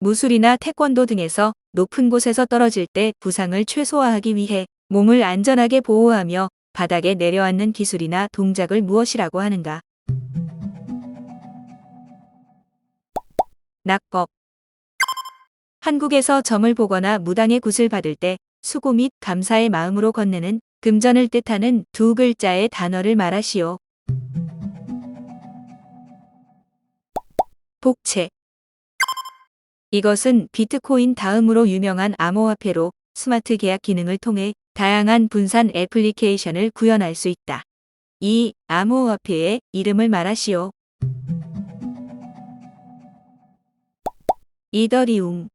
무술이나 태권도 등에서 높은 곳에서 떨어질 때 부상을 최소화하기 위해 몸을 안전하게 보호하며 바닥에 내려앉는 기술이나 동작을 무엇이라고 하는가? 낙법 한국에서 점을 보거나 무당의 굿을 받을 때 수고 및 감사의 마음으로 건네는 금전을 뜻하는 두 글자의 단어를 말하시오. 복채 이것은 비트코인 다음으로 유명한 암호화폐로 스마트 계약 기능을 통해 다양한 분산 애플리케이션을 구현할 수 있다. 이 암호화폐의 이름을 말하시오. 이더리움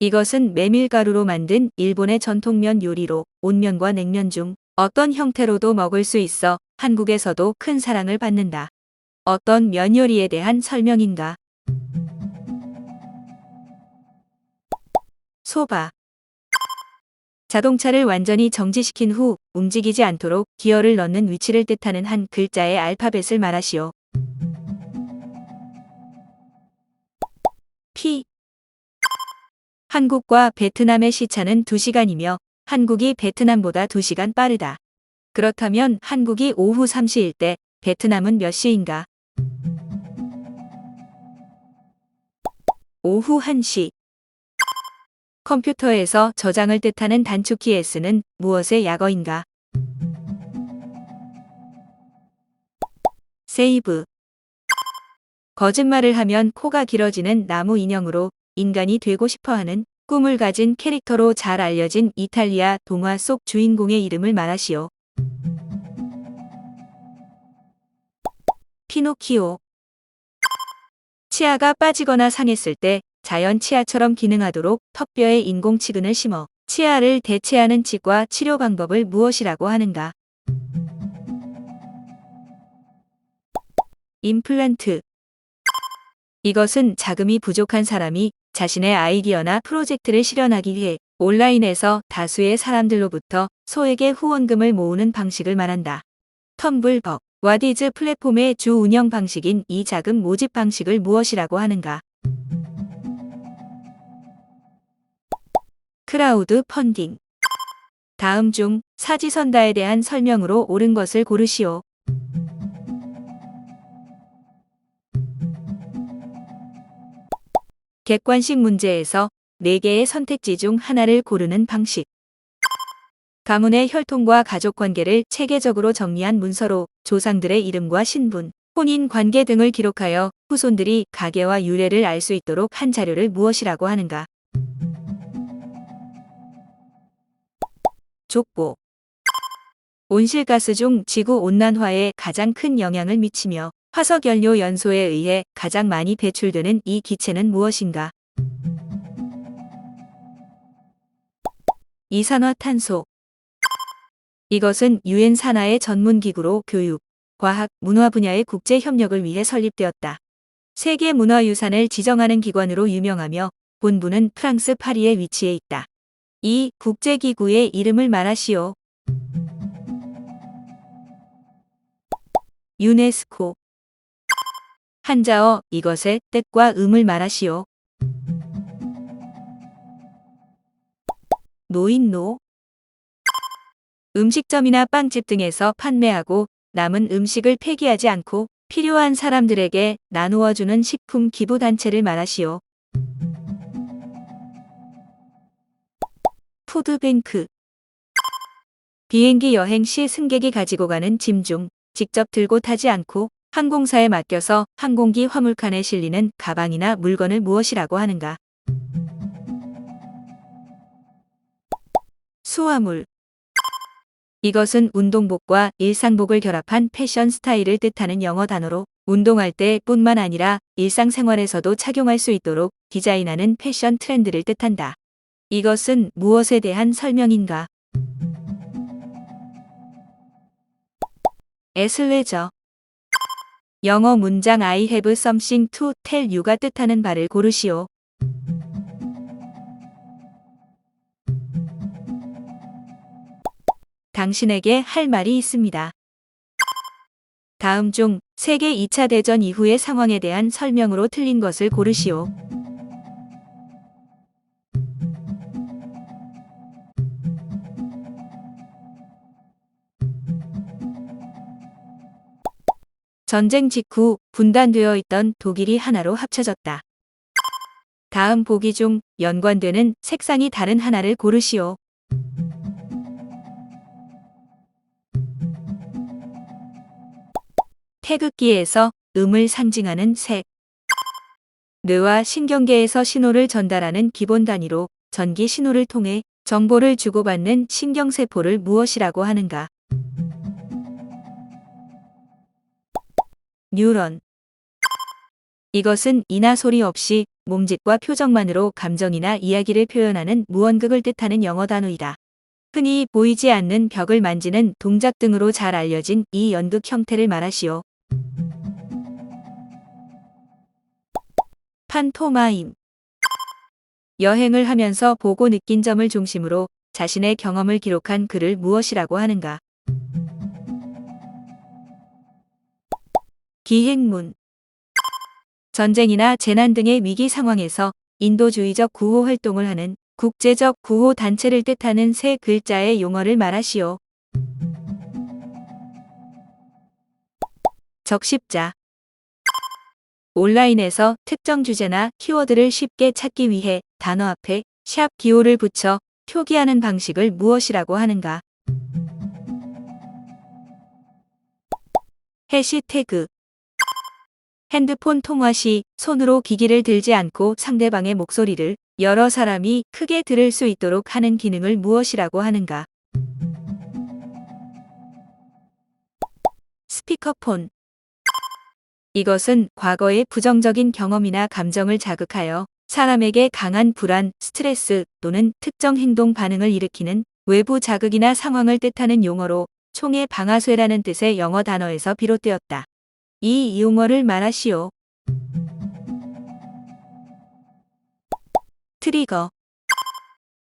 이것은 메밀가루로 만든 일본의 전통면 요리로 온면과 냉면 중 어떤 형태로도 먹을 수 있어 한국에서도 큰 사랑을 받는다. 어떤 면 요리에 대한 설명인가? 소바 자동차를 완전히 정지시킨 후 움직이지 않도록 기어를 넣는 위치를 뜻하는 한 글자의 알파벳을 말하시오. P 한국과 베트남의 시차는 2시간이며 한국이 베트남보다 2시간 빠르다. 그렇다면 한국이 오후 3시일 때 베트남은 몇 시인가? 오후 1시 컴퓨터에서 저장을 뜻하는 단축키 S는 무엇의 약어인가? 세이브 거짓말을 하면 코가 길어지는 나무 인형으로 인간이 되고 싶어하는 꿈을 가진 캐릭터로 잘 알려진 이탈리아 동화 속 주인공의 이름을 말하시오. 피노키오 치아가 빠지거나 상했을 때 자연 치아처럼 기능하도록 턱뼈에 인공 치근을 심어 치아를 대체하는 치과 치료 방법을 무엇이라고 하는가? 임플란트 이것은 자금이 부족한 사람이 자신의 아이디어나 프로젝트를 실현하기 위해 온라인에서 다수의 사람들로부터 소액의 후원금을 모으는 방식을 말한다. 텀블벅, 와디즈 플랫폼의 주 운영 방식인 이 자금 모집 방식을 무엇이라고 하는가? 크라우드 펀딩. 다음 중 사지선다에 대한 설명으로 옳은 것을 고르시오. 객관식 문제에서 4개의 선택지 중 하나를 고르는 방식. 가문의 혈통과 가족 관계를 체계적으로 정리한 문서로 조상들의 이름과 신분, 혼인 관계 등을 기록하여 후손들이 가계와 유래를 알 수 있도록 한 자료를 무엇이라고 하는가? 족보. 온실가스 중 지구 온난화에 가장 큰 영향을 미치며 화석연료 연소에 의해 가장 많이 배출되는 이 기체는 무엇인가? 이산화탄소. 이것은 유엔 산하의 전문 기구로 교육, 과학, 문화 분야의 국제 협력을 위해 설립되었다. 세계 문화유산을 지정하는 기관으로 유명하며 본부는 프랑스 파리에 위치해 있다. 이 국제기구의 이름을 말하시오. 유네스코 한자어 이것의 뜻과 음을 말하시오. 노인노 음식점이나 빵집 등에서 판매하고 남은 음식을 폐기하지 않고 필요한 사람들에게 나누어 주는 식품 기부 단체를 말하시오. 푸드뱅크 비행기 여행 시 승객이 가지고 가는 짐 중 직접 들고 타지 않고 항공사에 맡겨서 항공기 화물칸에 실리는 가방이나 물건을 무엇이라고 하는가? 수화물 이것은 운동복과 일상복을 결합한 패션 스타일을 뜻하는 영어 단어로 운동할 때 뿐만 아니라 일상생활에서도 착용할 수 있도록 디자인하는 패션 트렌드를 뜻한다. 이것은 무엇에 대한 설명인가? 에슬레저 영어 문장 I have something to tell you가 뜻하는 바를 고르시오. 당신에게 할 말이 있습니다. 다음 중 세계 2차 대전 이후의 상황에 대한 설명으로 틀린 것을 고르시오. 전쟁 직후 분단되어 있던 독일이 하나로 합쳐졌다. 다음 보기 중 연관되는 색상이 다른 하나를 고르시오. 태극기에서 음을 상징하는 색. 뇌와 신경계에서 신호를 전달하는 기본 단위로 전기 신호를 통해 정보를 주고받는 신경세포를 무엇이라고 하는가? 뉴런. 이것은 이나 소리 없이 몸짓과 표정만으로 감정이나 이야기를 표현하는 무언극을 뜻하는 영어 단어이다. 흔히 보이지 않는 벽을 만지는 동작 등으로 잘 알려진 이 연극 형태를 말하시오. 판토마임. 여행을 하면서 보고 느낀 점을 중심으로 자신의 경험을 기록한 글을 무엇이라고 하는가? 기행문. 전쟁이나 재난 등의 위기 상황에서 인도주의적 구호 활동을 하는 국제적 구호 단체를 뜻하는 세 글자의 용어를 말하시오. 적십자. 온라인에서 특정 주제나 키워드를 쉽게 찾기 위해 단어 앞에 샵 기호를 붙여 표기하는 방식을 무엇이라고 하는가? 해시태그 핸드폰 통화 시 손으로 기기를 들지 않고 상대방의 목소리를 여러 사람이 크게 들을 수 있도록 하는 기능을 무엇이라고 하는가? 스피커폰 이것은 과거의 부정적인 경험이나 감정을 자극하여 사람에게 강한 불안, 스트레스 또는 특정 행동 반응을 일으키는 외부 자극이나 상황을 뜻하는 용어로 총의 방아쇠라는 뜻의 영어 단어에서 비롯되었다. 이 용어를 말하시오. 트리거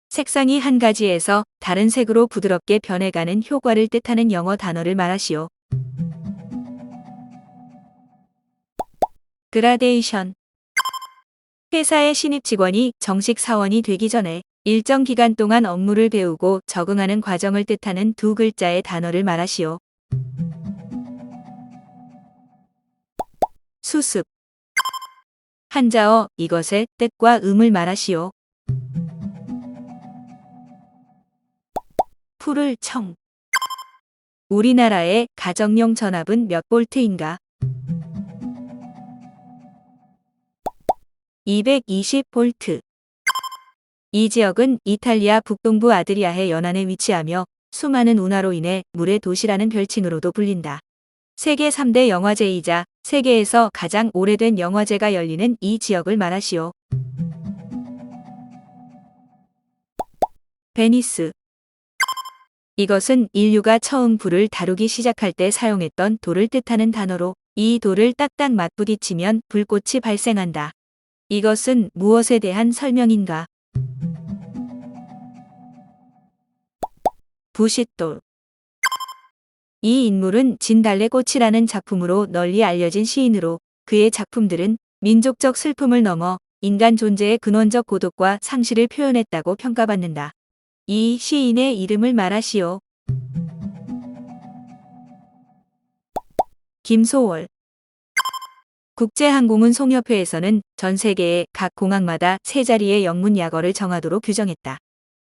색상이 한 가지에서 다른 색으로 부드럽게 변해가는 효과를 뜻하는 영어 단어를 말하시오. 그라데이션 회사의 신입 직원이 정식 사원이 되기 전에 일정 기간 동안 업무를 배우고 적응하는 과정을 뜻하는 두 글자의 단어를 말하시오. 수습 한자어 이것의 뜻과 음을 말하시오. 풀을 청 우리나라의 가정용 전압은 몇 볼트인가? 220 볼트. 이 지역은 이탈리아 북동부 아드리아해 연안에 위치하며 수많은 운하로 인해 물의 도시라는 별칭으로도 불린다. 세계 3대 영화제이자 세계에서 가장 오래된 영화제가 열리는 이 지역을 말하시오. 베니스. 이것은 인류가 처음 불을 다루기 시작할 때 사용했던 돌을 뜻하는 단어로 이 돌을 딱딱 맞부딪히면 불꽃이 발생한다. 이것은 무엇에 대한 설명인가? 부싯돌. 이 인물은 진달래꽃이라는 작품으로 널리 알려진 시인으로 그의 작품들은 민족적 슬픔을 넘어 인간 존재의 근원적 고독과 상실을 표현했다고 평가받는다. 이 시인의 이름을 말하시오. 김소월 국제항공운 송협회에서는 전 세계의 각 공항마다 세 자리의 영문 약어를 정하도록 규정했다.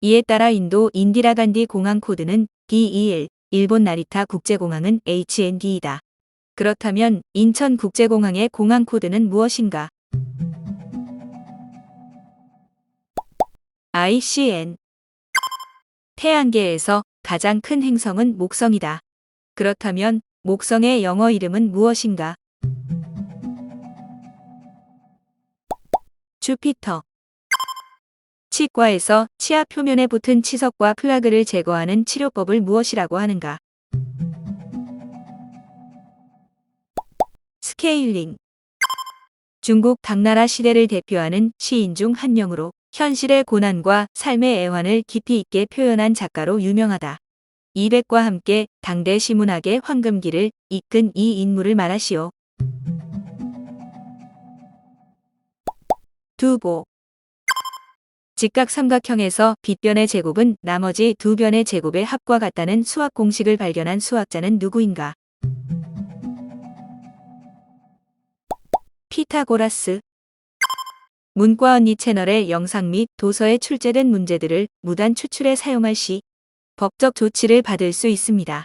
이에 따라 인도 인디라 간디 공항 코드는 DEL, 일본 나리타 국제공항은 HND이다. 그렇다면 인천 국제공항의 공항 코드는 무엇인가? ICN 태양계에서 가장 큰 행성은 목성이다. 그렇다면 목성의 영어 이름은 무엇인가? 주피터 치과에서 치아 표면에 붙은 치석과 플라그를 제거하는 치료법을 무엇이라고 하는가? 스케일링 중국 당나라 시대를 대표하는 시인 중 한 명으로 현실의 고난과 삶의 애환을 깊이 있게 표현한 작가로 유명하다. 이백과 함께 당대 시문학의 황금기를 이끈 이 인물을 말하시오. 두보 직각 삼각형에서 빗변의 제곱은 나머지 두 변의 제곱의 합과 같다는 수학 공식을 발견한 수학자는 누구인가? 피타고라스 문과 언니 채널의 영상 및 도서에 출제된 문제들을 무단 추출해 사용할 시 법적 조치를 받을 수 있습니다.